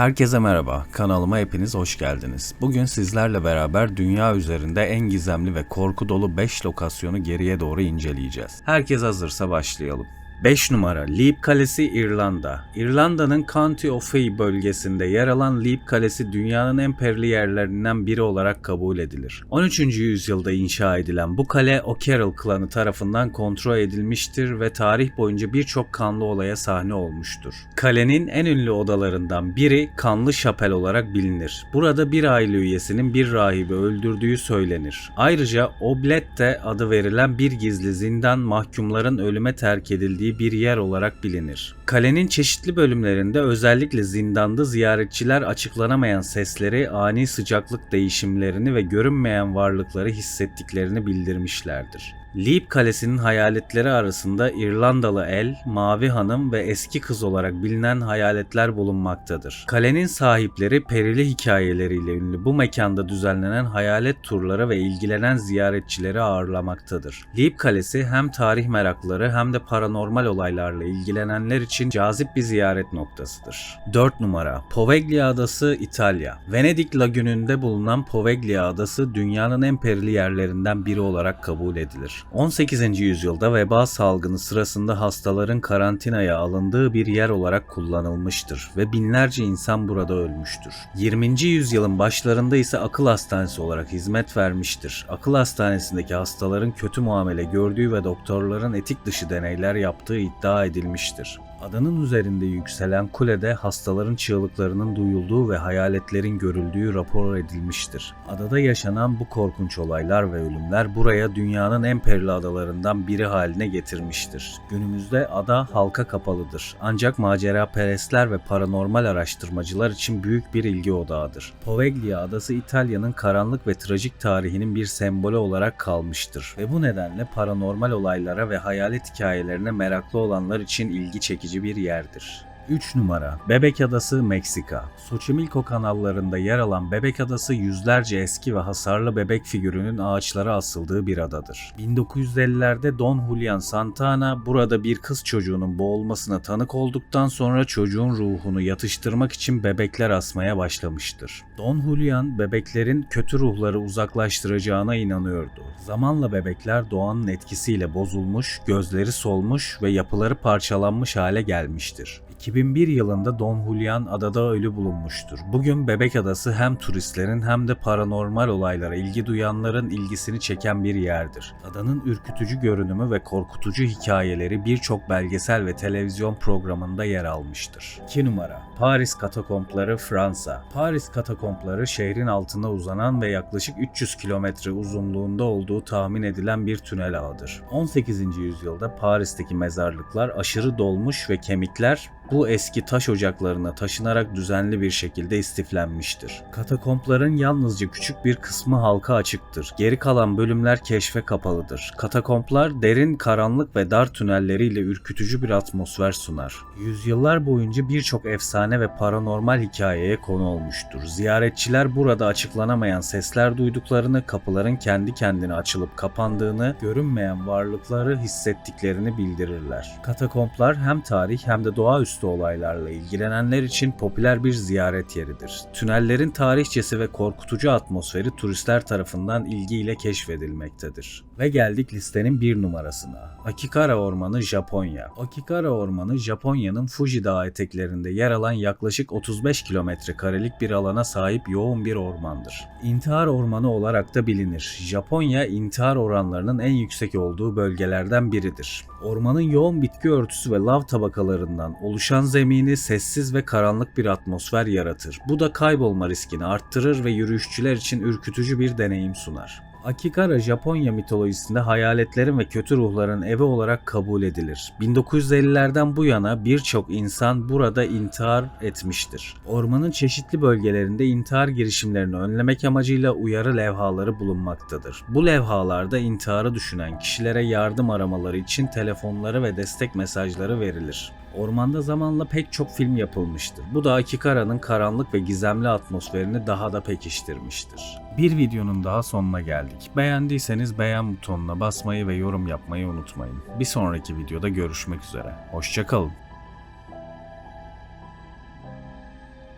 Herkese merhaba, kanalıma hepiniz hoş geldiniz. Bugün sizlerle beraber dünya üzerinde en gizemli ve korku dolu 5 lokasyonu geriye doğru inceleyeceğiz. Herkes hazırsa başlayalım. 5 numara Leap Kalesi İrlanda. İrlanda'nın County Offaly bölgesinde yer alan Leap Kalesi dünyanın en perili yerlerinden biri olarak kabul edilir. 13. yüzyılda inşa edilen bu kale O'Carroll klanı tarafından kontrol edilmiştir ve tarih boyunca birçok kanlı olaya sahne olmuştur. Kalenin en ünlü odalarından biri Kanlı Şapel olarak bilinir. Burada bir aile üyesinin bir rahibi öldürdüğü söylenir. Ayrıca Oblette adı verilen bir gizli zindan mahkumların ölüme terk edildiği bir yer olarak bilinir. Kalenin çeşitli bölümlerinde özellikle zindanda ziyaretçiler açıklanamayan sesleri, ani sıcaklık değişimlerini ve görünmeyen varlıkları hissettiklerini bildirmişlerdir. Leap Kalesi'nin hayaletleri arasında İrlandalı El, Mavi Hanım ve Eski Kız olarak bilinen hayaletler bulunmaktadır. Kalenin sahipleri perili hikayeleriyle ünlü bu mekanda düzenlenen hayalet turları ve ilgilenen ziyaretçileri ağırlamaktadır. Leap Kalesi hem tarih meraklıları hem de paranormal olaylarla ilgilenenler için cazip bir ziyaret noktasıdır. 4 numara Poveglia Adası İtalya Venedik lagününde bulunan Poveglia Adası dünyanın en perili yerlerinden biri olarak kabul edilir. 18. yüzyılda veba salgını sırasında hastaların karantinaya alındığı bir yer olarak kullanılmıştır ve binlerce insan burada ölmüştür. 20. yüzyılın başlarında ise akıl hastanesi olarak hizmet vermiştir. Akıl hastanesindeki hastaların kötü muamele gördüğü ve doktorların etik dışı deneyler yaptığı iddia edilmiştir. Adanın üzerinde yükselen kulede hastaların çığlıklarının duyulduğu ve hayaletlerin görüldüğü rapor edilmiştir. Adada yaşanan bu korkunç olaylar ve ölümler buraya dünyanın en perili adalarından biri haline getirmiştir. Günümüzde ada halka kapalıdır. Ancak macera perestler ve paranormal araştırmacılar için büyük bir ilgi odağıdır. Poveglia adası İtalya'nın karanlık ve trajik tarihinin bir sembolü olarak kalmıştır ve bu nedenle paranormal olaylara ve hayalet hikayelerine meraklı olanlar için ilgi çekici bir yerdir. 3 numara Bebek Adası Meksika Xochimilco kanallarında yer alan Bebek Adası yüzlerce eski ve hasarlı bebek figürünün ağaçlara asıldığı bir adadır. 1950'lerde Don Julian Santana burada bir kız çocuğunun boğulmasına tanık olduktan sonra çocuğun ruhunu yatıştırmak için bebekler asmaya başlamıştır. Don Julian bebeklerin kötü ruhları uzaklaştıracağına inanıyordu. Zamanla bebekler doğanın etkisiyle bozulmuş, gözleri solmuş ve yapıları parçalanmış hale gelmiştir. 2001 yılında Don Julian adada ölü bulunmuştur. Bugün Bebek Adası hem turistlerin hem de paranormal olaylara ilgi duyanların ilgisini çeken bir yerdir. Adanın ürkütücü görünümü ve korkutucu hikayeleri birçok belgesel ve televizyon programında yer almıştır. 2 numara Paris Katakompları Fransa Paris Katakompları şehrin altına uzanan ve yaklaşık 300 kilometre uzunluğunda olduğu tahmin edilen bir tünel ağıdır. 18. yüzyılda Paris'teki mezarlıklar aşırı dolmuş ve kemikler bu eski taş ocaklarına taşınarak düzenli bir şekilde istiflenmiştir. Katakompların yalnızca küçük bir kısmı halka açıktır. Geri kalan bölümler keşfe kapalıdır. Katakomplar derin, karanlık ve dar tünelleriyle ürkütücü bir atmosfer sunar. Yüzyıllar boyunca birçok efsane ve paranormal hikayeye konu olmuştur. Ziyaretçiler burada açıklanamayan sesler duyduklarını, kapıların kendi kendine açılıp kapandığını, görünmeyen varlıkları hissettiklerini bildirirler. Katakomplar hem tarih hem de doğaüstü olaylarla ilgilenenler için popüler bir ziyaret yeridir. Tünellerin tarihçesi ve korkutucu atmosferi turistler tarafından ilgiyle keşfedilmektedir. Ve geldik listenin bir numarasına. Akikara Ormanı Japonya. Akikara Ormanı Japonya'nın Fuji Dağı eteklerinde yer alan yaklaşık 35 kilometre karelik bir alana sahip yoğun bir ormandır. İntihar ormanı olarak da bilinir. Japonya intihar oranlarının en yüksek olduğu bölgelerden biridir. Ormanın yoğun bitki örtüsü ve lav tabakalarından oluşan zemini sessiz ve karanlık bir atmosfer yaratır. Bu da kaybolma riskini arttırır ve yürüyüşçüler için ürkütücü bir deneyim sunar. Akikara Japonya mitolojisinde hayaletlerin ve kötü ruhların evi olarak kabul edilir. 1950'lerden bu yana birçok insan burada intihar etmiştir. Ormanın çeşitli bölgelerinde intihar girişimlerini önlemek amacıyla uyarı levhaları bulunmaktadır. Bu levhalarda intiharı düşünen kişilere yardım aramaları için telefonları ve destek mesajları verilir. Ormanda zamanla pek çok film yapılmıştır. Bu da Akikara'nın karanlık ve gizemli atmosferini daha da pekiştirmiştir. Bir videonun daha sonuna geldik. Beğendiyseniz beğen butonuna basmayı ve yorum yapmayı unutmayın. Bir sonraki videoda görüşmek üzere. Hoşçakalın.